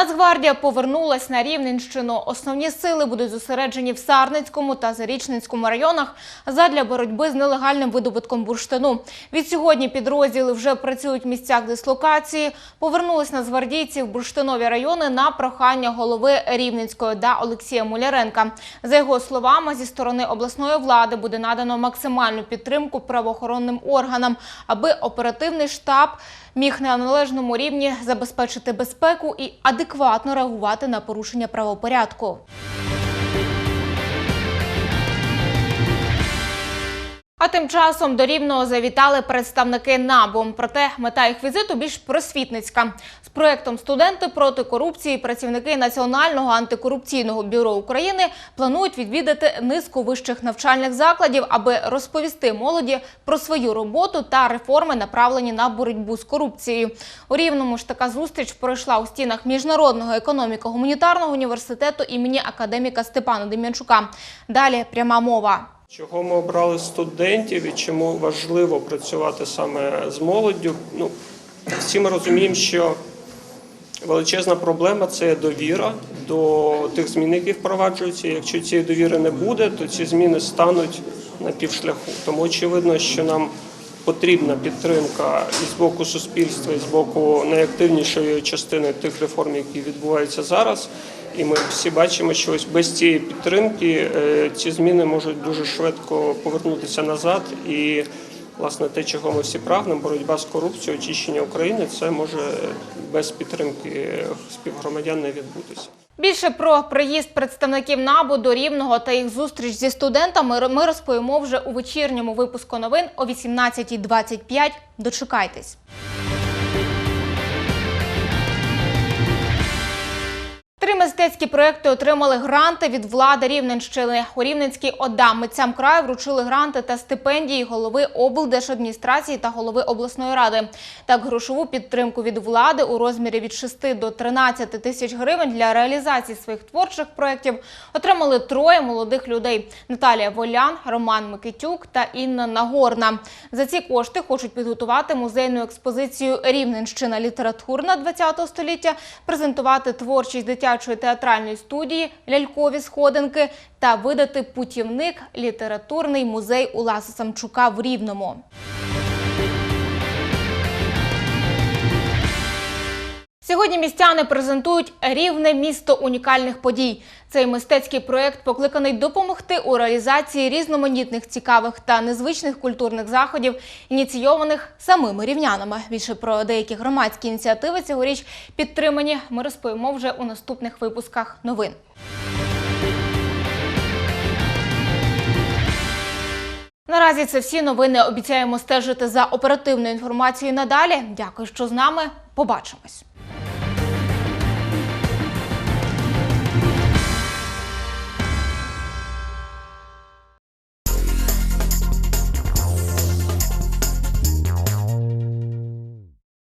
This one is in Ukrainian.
Нацгвардія повернулась на Рівненщину. Основні сили будуть зосереджені в Сарницькому та Зарічненському районах задля боротьби з нелегальним видобутком бурштину. Від сьогодні підрозділи вже працюють в місцях дислокації. Повернулись нацгвардійці в бурштинові райони на прохання голови Рівненської ОДА Олексія Муляренка. За його словами, зі сторони обласної влади буде надано максимальну підтримку правоохоронним органам, аби оперативний штаб міг на належному рівні забезпечити безпеку і адекватно реагувати на порушення правопорядку. Тим часом до Рівного завітали представники НАБУ. Проте мета їх візиту більш просвітницька. З проектом студенти проти корупції працівники Національного антикорупційного бюро України планують відвідати низку вищих навчальних закладів, аби розповісти молоді про свою роботу та реформи, направлені на боротьбу з корупцією. У Рівному ж така зустріч пройшла у стінах міжнародного економіко-гуманітарного університету імені академіка Степана Дем'янчука. Далі пряма мова. Чого ми обрали студентів і чому важливо працювати саме з молоддю? Ну, всі ми розуміємо, що величезна проблема це довіра до тих змін, які впроваджуються. Якщо цієї довіри не буде, то ці зміни стануть на півшляху. Тому очевидно, що нам потрібна підтримка і з боку суспільства, і з боку найактивнішої частини тих реформ, які відбуваються зараз. І ми всі бачимо, що ось без цієї підтримки е, ці зміни можуть дуже швидко повернутися назад. І власне те, чого ми всі прагнемо, боротьба з корупцією, очищення України, це може без підтримки співгромадян не відбутися. Більше про приїзд представників НАБУ до Рівного та їх зустріч зі студентами ми розповімо вже у вечірньому випуску новин о 18.25. Дочекайтесь. Мистецькі проекти отримали гранти від влади Рівненщини. У Рівненській ОДА митцям краю вручили гранти та стипендії голови облдержадміністрації та голови обласної ради. Так, грошову підтримку від влади у розмірі від 6 до 13 тисяч гривень для реалізації своїх творчих проєктів отримали троє молодих людей: Наталія Волян, Роман Микитюк та Інна Нагорна. За ці кошти хочуть підготувати музейну експозицію Рівненщина літературна 20 століття, презентувати творчість дитячої театральної студії Лялькові сходинки та видати путівник літературний музей Уласа Самчука в Рівному. Сьогодні містяни презентують рівне місто унікальних подій. Цей мистецький проєкт покликаний допомогти у реалізації різноманітних цікавих та незвичних культурних заходів, ініційованих самими рівнянами. Більше про деякі громадські ініціативи цьогоріч підтримані. Ми розповімо вже у наступних випусках новин. Наразі це всі новини. Обіцяємо стежити за оперативною інформацією надалі. Дякую, що з нами. Побачимось.